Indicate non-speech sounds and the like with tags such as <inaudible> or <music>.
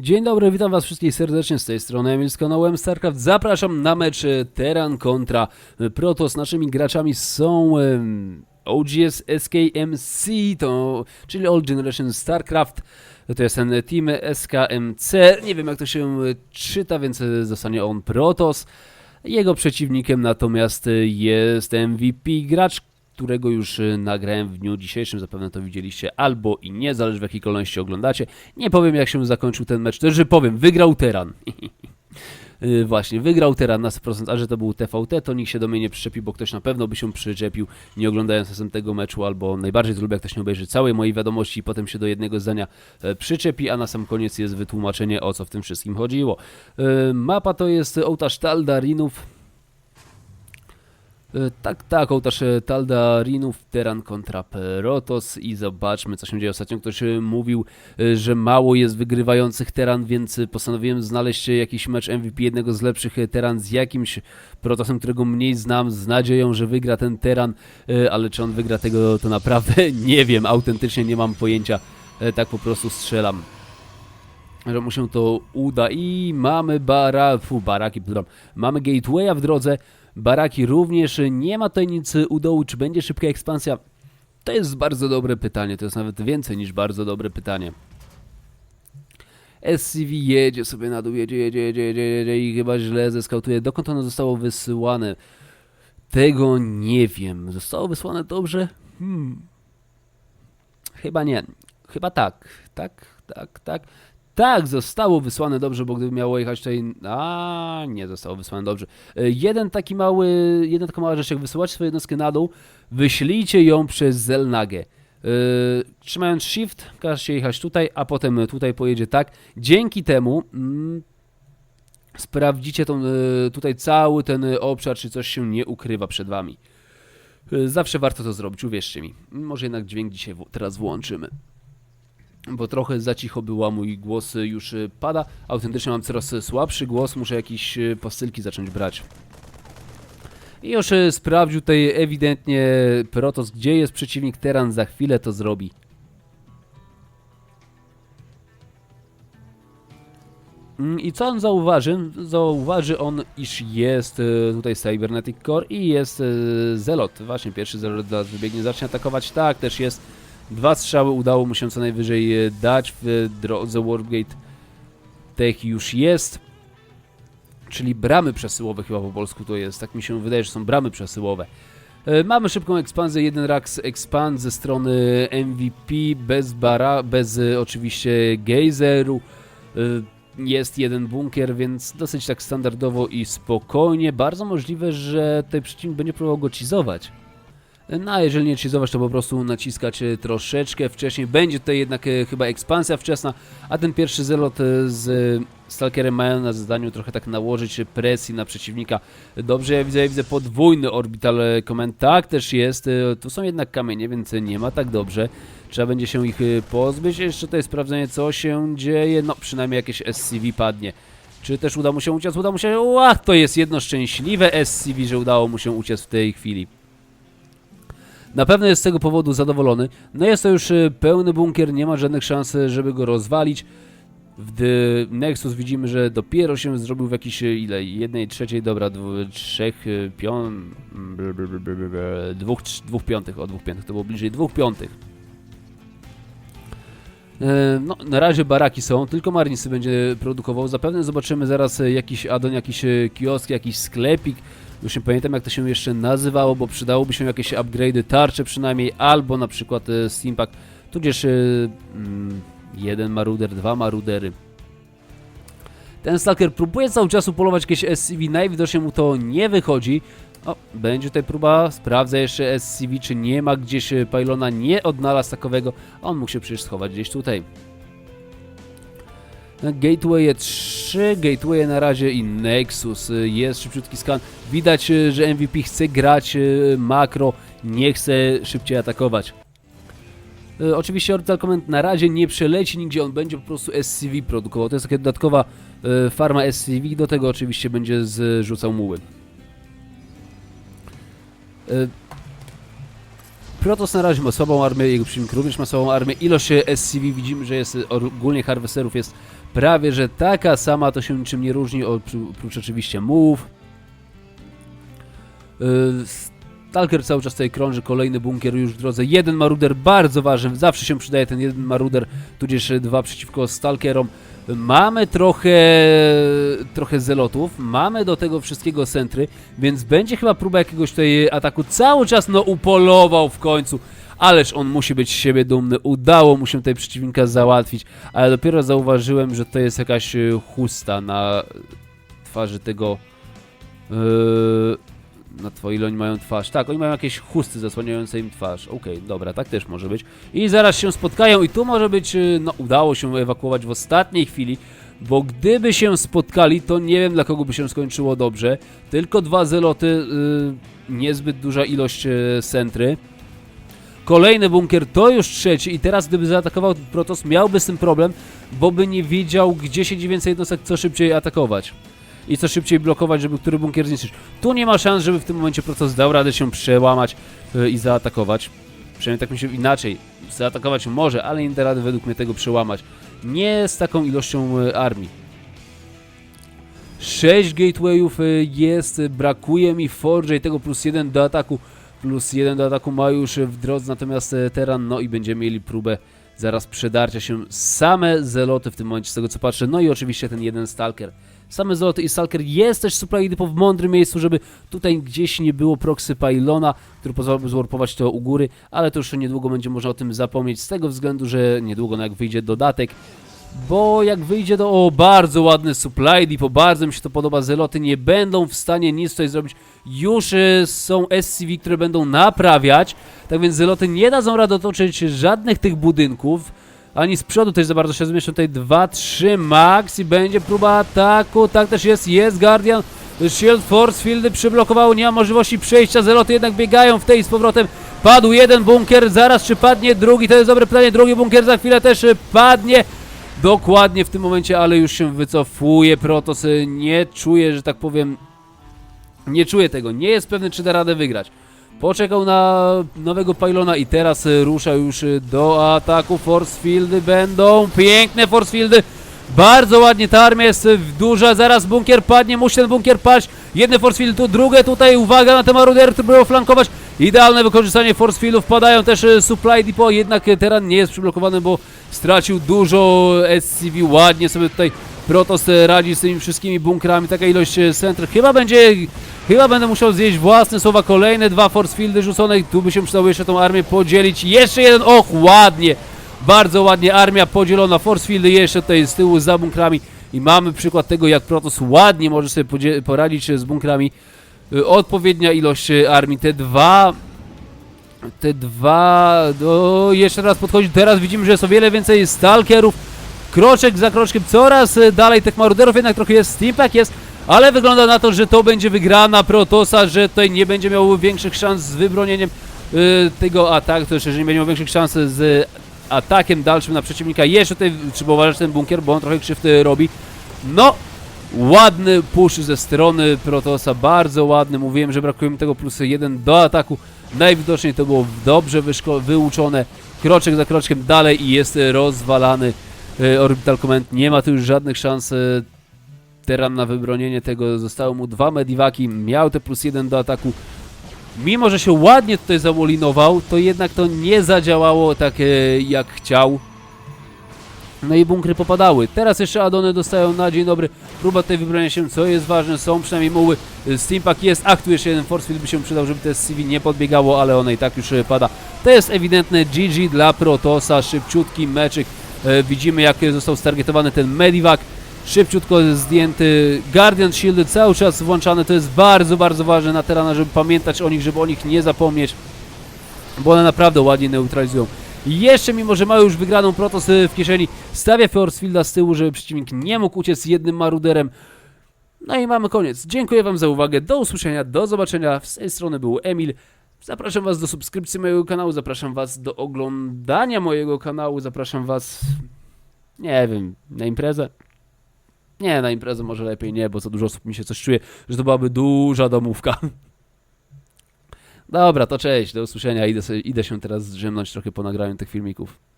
Dzień dobry, witam was wszystkich serdecznie z tej strony Emil z kanałem StarCraft. Zapraszam na mecz e, Terran kontra e, Protoss. Naszymi graczami są OGS SKMC, to, czyli Old Generation StarCraft. To jest ten team SKMC. Nie wiem jak to się e, czyta, więc zostanie on Protoss. Jego przeciwnikiem natomiast jest MVP, gracz, którego już y, nagrałem w dniu dzisiejszym, zapewne to widzieliście albo i nie, zależy w jakiej kolejności oglądacie. Nie powiem jak się zakończył ten mecz, też że powiem, wygrał Teran. <laughs> Y, Właśnie, wygrał Teran na 100%, a że to był TVT, to nikt się do mnie nie przyczepił, bo ktoś na pewno by się przyczepił, nie oglądając czasem tego meczu, albo najbardziej to lubię, jak ktoś nie obejrzy całej mojej wiadomości i potem się do jednego zdania e, przyczepi, a na sam koniec jest wytłumaczenie, o co w tym wszystkim chodziło. E, Mapa to jest ołtarz Taldarinów, Tak, tak, ołtarz e, Taldarinów, Teran kontra Protoss i zobaczmy co się dzieje. Ostatnio ktoś e, mówił, e, że mało jest wygrywających Teran, więc e, postanowiłem znaleźć e, jakiś mecz MVP jednego z lepszych e, Teran z jakimś Protosem, którego mniej znam, z nadzieją, że wygra ten Teran, e, ale czy on wygra tego to naprawdę <laughs> nie wiem, autentycznie nie mam pojęcia, E, tak po prostu strzelam że mu się to uda. I mamy bara, fu, baraki, mamy gatewaya w drodze, baraki również, nie ma tutaj nic u dołu, czy będzie szybka ekspansja? To jest bardzo dobre pytanie, to jest nawet więcej niż bardzo dobre pytanie. SCV jedzie sobie na dół, jedzie, jedzie, jedzie, jedzie, jedzie i chyba źle zeskautuje. Dokąd ono zostało wysyłane? Tego nie wiem. Zostało wysłane dobrze? Hmm. Chyba nie. Chyba tak. Tak, tak, tak. Tak, zostało wysłane dobrze, bo gdyby miało jechać tutaj... A, nie zostało wysłane dobrze. E, Jeden taki mały, jedna taka mała rzecz, jak wysyłacie swoją jednostkę na dół, wyślijcie ją przez Zelnagę. Yy, trzymając shift, każcie jechać tutaj, a potem tutaj pojedzie tak. Dzięki temu mm, sprawdzicie tą, yy, tutaj cały ten obszar, czy coś się nie ukrywa przed wami. Zawsze warto to zrobić, uwierzcie mi. Może jednak dźwięk dzisiaj teraz włączymy bo trochę za cicho była, mój głos y, już y, pada. Autentycznie mam coraz y, słabszy głos, muszę jakieś postylki zacząć brać. I już sprawdził tutaj ewidentnie Protos, gdzie jest przeciwnik Teran, za chwilę to zrobi. Mm, I co on zauważy? Zauważy on, iż jest tutaj Cybernetic Core i jest Zelot. Właśnie pierwszy Zelot wybiegnie, zacznie atakować. Tak, też jest. Dwa strzały udało mu się co najwyżej e, dać w drodze Wargate. Tech już jest. Czyli bramy przesyłowe chyba po polsku to jest. Tak mi się wydaje, że są bramy przesyłowe. E, Mamy szybką ekspansję, jeden Rax expand ze strony MVP, bez bara, bez e, oczywiście gejzeru. Jest jeden bunkier, więc dosyć tak standardowo i spokojnie. Bardzo możliwe, że tutaj przeciwnik będzie próbował go cheezować. No a jeżeli nie cheezować, to po prostu naciskać e, troszeczkę wcześniej. Będzie tutaj jednak e, chyba ekspansja wczesna, a ten pierwszy zelot e, z e, Stalkerem mają na zadaniu trochę tak nałożyć presji na przeciwnika. Dobrze, ja widzę, ja widzę podwójny orbital e, command. Tak też jest. e, Tu są jednak kamienie, więc nie ma tak dobrze. Trzeba będzie się ich e, pozbyć. Jeszcze tutaj sprawdzenie, co się dzieje. No, przynajmniej jakieś SCV padnie. Czy też uda mu się uciec? Uda mu się... Ach, to jest jedno szczęśliwe SCV, że udało mu się uciec w tej chwili. Na pewno jest z tego powodu zadowolony. No jest to już y, pełny bunkier, nie ma żadnych szans, y, żeby go rozwalić. W The Nexus widzimy, że dopiero się zrobił w jakiejś y, ile? Jednej trzeciej, dobra, dwu, trzech bl- Dwóch, dwóch piątych, o dwóch piątych, to było bliżej dwóch piątych. No, na razie baraki są, tylko Marnisy będzie produkował. Zapewne zobaczymy zaraz jakiś addon, jakiś kiosk, jakiś sklepik. Już nie pamiętam jak to się jeszcze nazywało, bo przydałoby się jakieś upgrade'y, tarcze przynajmniej, albo na przykład e, Steampack, tudzież e, mm, jeden maruder, dwa marudery. Ten stalker próbuje cały czas upolować jakieś SCV, najwidoczniej mu to nie wychodzi. O, będzie tutaj próba, sprawdza jeszcze SCV, czy nie ma gdzieś e, pylona, nie odnalazł takowego, a on mógł się przecież schować gdzieś tutaj. Gateway 3, Gateway na razie i Nexus. Jest szybciutki skan. Widać, że MVP chce grać y, makro, nie chce szybciej atakować. Y, Oczywiście Orbital Command na razie nie przeleci nigdzie, on będzie po prostu SCV produkował. To jest taka dodatkowa y, farma SCV, do tego oczywiście będzie zrzucał muły. Protoss na razie ma słabą armię, jego przeciwnik również ma słabą armię. Ilość e, SCV widzimy, że jest e, ogólnie harvesterów jest prawie że taka sama, to się niczym nie różni, opr- oprócz oczywiście mułów. Yy, Stalker cały czas tutaj krąży, kolejny bunkier już w drodze. Jeden maruder bardzo ważny, zawsze się przydaje ten jeden maruder, tudzież dwa przeciwko Stalkerom. Mamy trochę, trochę zelotów, mamy do tego wszystkiego centry, więc będzie chyba próba jakiegoś tutaj ataku. Cały czas no upolował w końcu, ależ on musi być z siebie dumny. Udało mu się tutaj przeciwnika załatwić, ale dopiero zauważyłem, że to jest jakaś e, chusta na twarzy tego... Yy, twojej ile oni mają twarz. Tak, oni mają jakieś chusty zasłaniające im twarz. Okej, dobra, tak też może być. I zaraz się spotkają i tu może być, y, no udało się ewakuować w ostatniej chwili, bo gdyby się spotkali, to nie wiem dla kogo by się skończyło dobrze. Tylko dwa zeloty, y, niezbyt duża ilość y, sentry. Kolejny bunkier, to już trzeci i teraz gdyby zaatakował Protoss miałby z tym problem, bo by nie wiedział gdzie siedzi więcej jednostek, co szybciej atakować i co szybciej blokować, żeby który bunkier zniszczyć. Tu nie ma szans, żeby w tym momencie Protoss dał radę się przełamać yy, i zaatakować. Przynajmniej tak mi się inaczej. Zaatakować może, ale nie da rady według mnie tego przełamać. Nie z taką ilością yy, armii. 6 gatewayów y, jest, y, brakuje mi Forge i tego plus 1 do ataku. Plus 1 do ataku ma już w drodze, natomiast y, Teran, no i będziemy mieli próbę zaraz przedarcia się. Same zeloty w tym momencie, z tego co patrzę, no i oczywiście ten jeden Stalker. Same Zoloty i Stalker jest też supply depo w mądrym miejscu, żeby tutaj gdzieś nie było proxy pylona, który pozwalałby zwarpować to u góry, ale to już niedługo będzie można o tym zapomnieć, z tego względu, że niedługo no jak wyjdzie dodatek, bo jak wyjdzie do o bardzo ładny supply depot, bardzo mi się to podoba, Zeloty nie będą w stanie nic tutaj zrobić, już y, są SCV, które będą naprawiać, tak więc Zeloty nie dadzą rady otoczyć żadnych tych budynków, ani z przodu też za bardzo się zmieszczą tutaj 2-3 max i będzie próba ataku, tak też jest, jest Guardian, Shield Force Fieldy przyblokowało, nie ma możliwości przejścia, Zeloty jednak biegają w tej z powrotem, padł jeden bunkier, zaraz czy padnie drugi, to jest dobre pytanie, drugi bunkier za chwilę też y, padnie, dokładnie w tym momencie, ale już się wycofuje Protos, y, nie czuje, że tak powiem, nie czuje tego, nie jest pewny czy da radę wygrać. Poczekał na nowego pylona i teraz y, rusza już y, do ataku. Force fieldy będą. Piękne force fieldy. Bardzo ładnie ta armia jest duża. Zaraz bunkier padnie. Musi ten bunkier paść. Jedne force field tu, drugie tutaj. Uwaga na te marudery, które próbują flankować. Idealne wykorzystanie force fieldów. Padają też y, supply depot. Jednak y, teren nie jest przyblokowany, bo stracił dużo SCV. Ładnie sobie tutaj Protoss y, radzi z tymi wszystkimi bunkrami. Taka ilość center. Chyba będzie Chyba będę musiał zjeść własne słowa. Kolejne dwa force fieldy rzucone. Tu by się przydało jeszcze tą armię podzielić. Jeszcze jeden. Och, ładnie. Bardzo ładnie. Armia podzielona. Force fieldy jeszcze tutaj z tyłu za bunkrami. I mamy przykład tego, jak Protoss ładnie może sobie poradzić z bunkrami. Y, Odpowiednia ilość y, armii. Te dwa... Te dwa... O, jeszcze raz podchodzi. Teraz widzimy, że jest o wiele więcej stalkerów. Kroczek za kroczkiem. Coraz y, dalej tych maruderów. Jednak trochę jest steampack. Jest ale wygląda na to, że to będzie wygrana Protosa, że tutaj nie będzie miał większych szans z wybronieniem tego ataku, to jeszcze, że nie będzie miał większych szans z atakiem dalszym na przeciwnika. Jeszcze tutaj trzeba uważać ten bunkier, bo on trochę krzywdy robi. No, ładny push ze strony Protosa, bardzo ładny. Mówiłem, że brakuje mi tego plus jeden do ataku. Najwidoczniej to było dobrze wyuczone. Kroczek za kroczkiem dalej i jest rozwalany y, Orbital Command. Nie ma tu już żadnych szans y, Teran na wybronienie tego zostały mu dwa mediwaki, miał te plus jeden do ataku. Mimo, że się ładnie tutaj zamolinował, to jednak to nie zadziałało tak e, jak chciał. No i bunkry popadały. Teraz jeszcze adony dostają na dzień dobry. Próba tutaj wybrania się, co jest ważne, są przynajmniej muły. Steampack jest, aktuje jeszcze jeden force field by się przydał, żeby te CV nie podbiegało, ale one i tak już e, pada. To jest ewidentne GG dla Protosa, szybciutki meczyk. E, widzimy jak został stargetowany ten medivac szybciutko zdjęty. Guardian Shieldy cały czas włączane, to jest bardzo, bardzo ważne na terana, żeby pamiętać o nich, żeby o nich nie zapomnieć, bo one naprawdę ładnie neutralizują. Jeszcze mimo, że ma już wygraną Protoss y, w kieszeni, stawia Forcefielda z tyłu, żeby przeciwnik nie mógł uciec jednym maruderem. No i mamy koniec. Dziękuję Wam za uwagę, do usłyszenia, do zobaczenia. Z tej strony był Emil. Zapraszam Was do subskrypcji mojego kanału, zapraszam Was do oglądania mojego kanału, zapraszam Was, nie wiem, na imprezę. Nie, na imprezę może lepiej nie, bo za dużo osób mi się coś czuje, że to byłaby duża domówka. <laughs> Dobra, to cześć, do usłyszenia. Idę, sobie, idę się teraz zdrzemnąć trochę po nagraniu tych filmików.